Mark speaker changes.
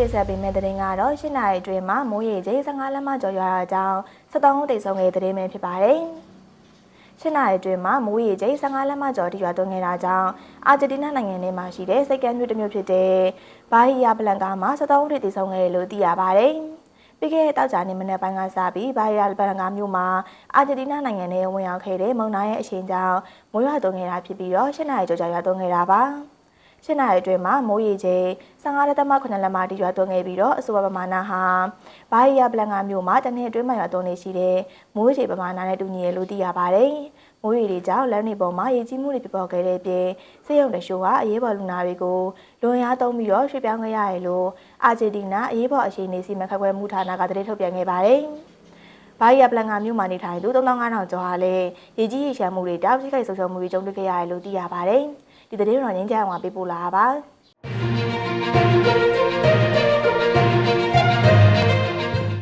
Speaker 1: တင်ဆက်ပေးမယ့်သတင်းကတော့ရှင်းနာရီအတွင်းမှာမိုးရေချိန်15လက်မကျော်ရွာတာကြောင့်73ဦးသေဆုံးခဲ့တဲ့သတင်းပဲဖြစ်ပါတယ်။ရှင်းနာရီအတွင်းမှာမိုးရေချိန်15လက်မကျော်ထိရွာသွန်းခဲ့တာကြောင့်အာဂျင်တီးနားနိုင်ငံထဲမှာရှိတဲ့စိတ်ကမ်းမြို့တစ်မြို့ဖြစ်တဲ့ဘာဟီယာပလန်ကာမှာ73ဦးထိသေဆုံးခဲ့တယ်လို့သိရပါတယ်။ပြီးခဲ့တဲ့တောက်ကြနေ့မနေ့ပိုင်းကစပြီးဘာဟီယာပလန်ကာမြို့မှာအာဂျင်တီးနားနိုင်ငံထဲဝင်ရောက်ခဲ့တဲ့မုန်တိုင်းရဲ့အရှိန်ကြောင့်မိုးရွာသွန်းခဲ့တာဖြစ်ပြီးတော့ရှင်းနာရီကျော်ကျော်ရွာသွန်းခဲ့တာပါ။ ရှင်းနာရီအတွင်းမှာမိုးရေချိန်15လက်သမ9လက်မတိရွာသွန်းခဲ့ပြီးတော့အဆိုပါပမာဏဟာဘာရီယာပလန်ကမြို့မှာတနေ့အတွင်းမှာရွာသွန်းနေရှိတဲ့မိုးရေပမာဏနဲ့တူညီရလို့သိရပါတယ်။မိုးရေတွေကြောင့်လမ်းတွေပေါ်မှာရေကြီးမှုတွေဖြစ်ပေါ်ခဲ့တဲ့အပြင်စေယုံတရှိုးကအရေးပေါ်လူနာတွေကိုလွန်ရားသုံးပြီးတော့ရွှေ့ပြောင်းခဲ့ရတယ်လို့အာဂျင်တီနာအရေးပေါ်အခြေအနေစီမံခန့်ခွဲမှုဌာနကသတင်းထုတ်ပြန်ခဲ့ပါတယ်။ဘာရီယာပလန်ကမြို့မှာနေထိုင်သူ3500ကျော်ဟာလည်းရေကြီးရေရှမ်းမှုတွေတောက်ချိခိုက်ဆုံရှုံမှုတွေကြုံတွေ့ခဲ့ရတယ်လို့သိရပါတယ်။ ဒီသတင်းတော်ငင်းကြအောင်ပေးပို့လာတာပါ